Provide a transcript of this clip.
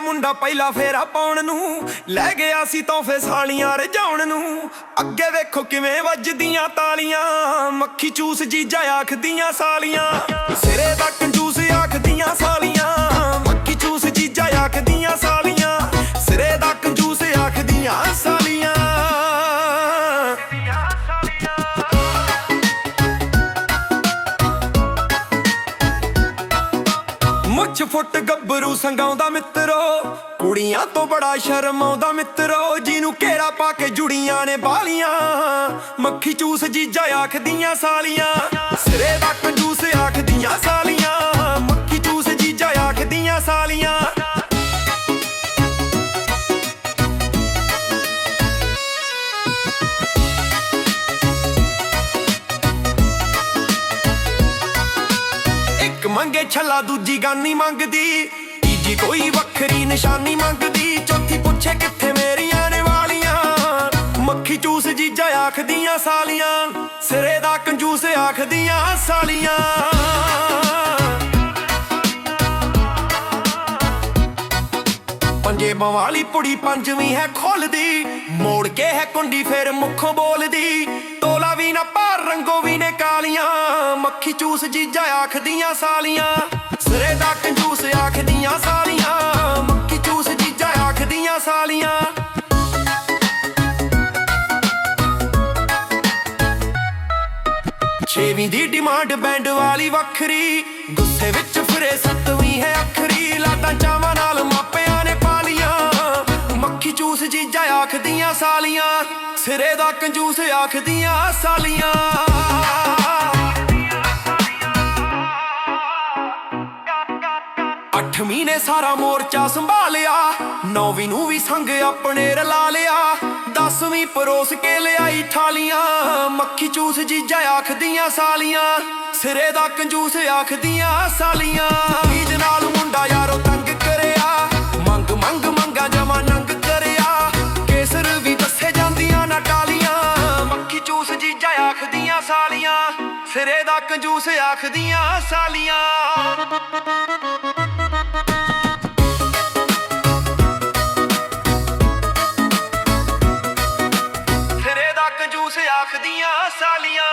ਮੁੰਡਾ ਪਹਿਲਾ ਫੇਰਾ ਪਾਉਣ ਨੂੰ। ਲੈ ਗਿਆ ਸੀ ਤੋਹਫੇ ਸਾਲੀਆਂ ਰਜਾਉਣ ਨੂੰ। ਅੱਗੇ ਵੇਖੋ ਕਿਵੇਂ ਵੱਜਦੀਆਂ ਤਾਲੀਆਂ। ਮੱਖੀ ਚੂਸ ਜੀਜਾ ਆਖਦੀਆਂ ਸਾਲੀਆਂ। ਸਿਰੇ ਦਾ ਕੰਜੂਸ ਆਖਦੀਆਂ ਸਾਲੀਆਂ। ਮੁੱਛ ਫੁੱਟ ਗੱਭਰੂ ਸੰਗਾਉਂਦਾ ਮਿੱਤਰੋ, ਕੁੜੀਆਂ ਤੋਂ ਬੜਾ ਸ਼ਰਮ ਆਉਂਦਾ ਮਿੱਤਰੋ, ਜਿਹਨੂੰ ਘੇਰਾ ਪਾ ਕੇ ਜੁੜੀਆਂ ਨੇ ਬਾਲੀਆਂ, ਮੱਖੀ ਚੂਸ ਜੀਜਾ ਆਖਦੀਆਂ ਸਾਲੀਆਂ, ਸਿਰੇ ਦਾ ਕੰਜੂਸ ਆਖਦੀਆਂ ਸਾਲੀਆਂ। ਮੰਗੇ ਛੱਲਾ, ਦੂਜੀ ਗਾਨੀ ਮੰਗਦੀ। ਤੀਜੀ ਕੋਈ ਵੱਖਰੀ ਨਿਸ਼ਾਨੀ ਮੰਗਦੀ। ਚੌਥੀ ਪੁੱਛੇ ਕਿੱਥੇ ਮੇਰੀਆਂ ਨੇ ਵਾਲੀਆਂ। ਮੱਖੀ ਚੂਸ ਜੀਜਾ ਆਖਦੀਆਂ ਸਾਲੀਆਂ। ਸਿਰੇ ਦਾ ਕੰਜੂਸ ਆਖਦੀਆਂ ਸਾਲੀਆਂ। ਪੰਜੇਬਾਂ ਵਾਲੀ ਪੁੜੀ ਪੰਜਵੀਂ ਹੈ ਖੋਲਦੀ, ਮੋੜ ਕੇ ਹੈ ਕੁੰਡੀ ਫੇਰ ਮੁੱਖੋਂ ਬੋਲਦੀ। ਤੋਲਾ ਵੀ ਨਾ ਭਾਰ, ਰੰਗੋ ਵੀ ਨੇ ਕਾਲੀਆਂ, ਮੱਖੀ ਚੂਸ ਜੀਜਾ ਆਖਦੀਆਂ ਸਾਲੀਆਂ। ਸਿਰੇ ਦਾ ਕੰਜੂਸ ਆਖਦੀਆਂ ਸਾਲੀਆਂ, ਮੱਖੀ ਚੂਸ ਜੀਜਾ ਆਖਦੀਆਂ ਸਾਲੀਆਂ। ਛੇਵੀਂ ਦੀ ਡਿਮਾਂਡ ਬੈਂਡ ਵਾਲੀ ਵੱਖਰੀ, ਗੁੱਸੇ ਵਿੱਚ ਫਿਰੇ ਸੱਤਵੀਂ ਹੈ ਅੱਖਰੀ। ਲਾਟਾਂ ਚਾਵਾਂ ਮੱਖੀ ਜੀਜਾ ਆਖਦੀਆਂ ਸਾਲੀਆਂ। ਸਿਰੇ ਦਾ ਕੰਜੂਸ ਆਖਦੀਆਂ ਸਾਲੀਆਂ। ਅੱਠਵੀਂ ਨੇ ਸਾਰਾ ਮੋਰਚਾ ਸੰਭਾਲਿਆ। ਨੌਵੀਂ ਨੂੰ ਵੀ ਸੰਗ ਆਪਣੇ ਰਲਾ ਲਿਆ। ਦਸਵੀਂ ਪਰੋਸ ਕੇ ਲਿਆਈ ਥਾਲੀਆਂ ਮੱਖੀ ਚੂਸ ਜੀਜਾ ਆਖਦੀਆਂ ਸਾਲੀਆਂ। ਸਿਰੇ ਦਾ ਕੰਜੂਸ ਆਖਦੀਆਂ ਸਾਲੀਆਂ। ਈਦ ਨਾਲ ਮੁੰਡਾ ਯਾਰੋ ਸਿਰੇ ਦਾ ਕੰਜੂਸ ਆਖਦੀਆਂ ਸਾਲੀਆਂ। ਸਿਰੇ ਦਾ ਕੰਜੂਸ ਆਖਦੀਆਂ ਸਾਲੀਆਂ।